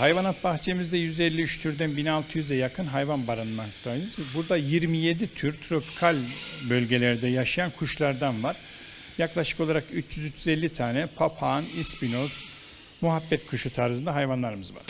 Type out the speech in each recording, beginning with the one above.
Hayvanat bahçemizde 153 türden 1600'e yakın hayvan barınmaktayız. Burada 27 tür tropikal bölgelerde yaşayan kuşlardan var. Yaklaşık olarak 300-350 tane papağan, ispinoz, muhabbet kuşu tarzında hayvanlarımız var.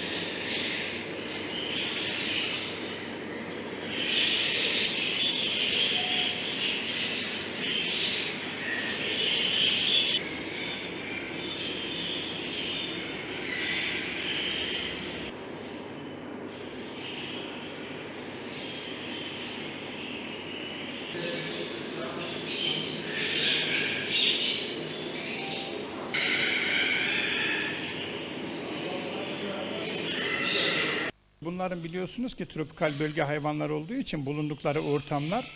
Bunların biliyorsunuz ki tropikal bölge hayvanlar olduğu için bulundukları ortamlar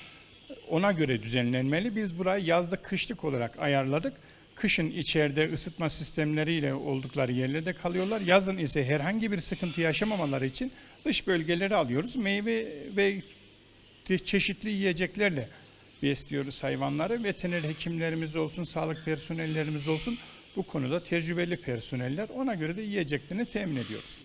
ona göre düzenlenmeli. Biz burayı yazda kışlık olarak ayarladık. Kışın içeride ısıtma sistemleriyle oldukları yerlerde kalıyorlar. Yazın ise herhangi bir sıkıntı yaşamamaları için dış bölgeleri alıyoruz. Meyve ve çeşitli yiyeceklerle besliyoruz hayvanları. Veteriner hekimlerimiz olsun, sağlık personellerimiz olsun bu konuda tecrübeli personeller. Ona göre de yiyeceklerini temin ediyoruz.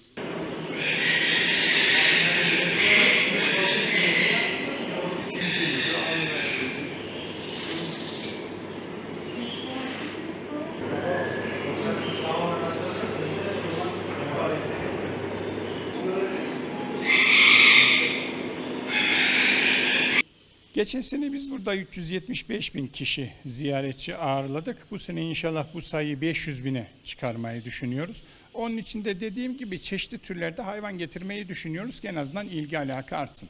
Geçen sene biz burada 375 bin kişi ziyaretçi ağırladık. Bu sene inşallah bu sayıyı 500 bine çıkarmayı düşünüyoruz. Onun için de dediğim gibi çeşitli türlerde hayvan getirmeyi düşünüyoruz ki en azından ilgi alaka artsın.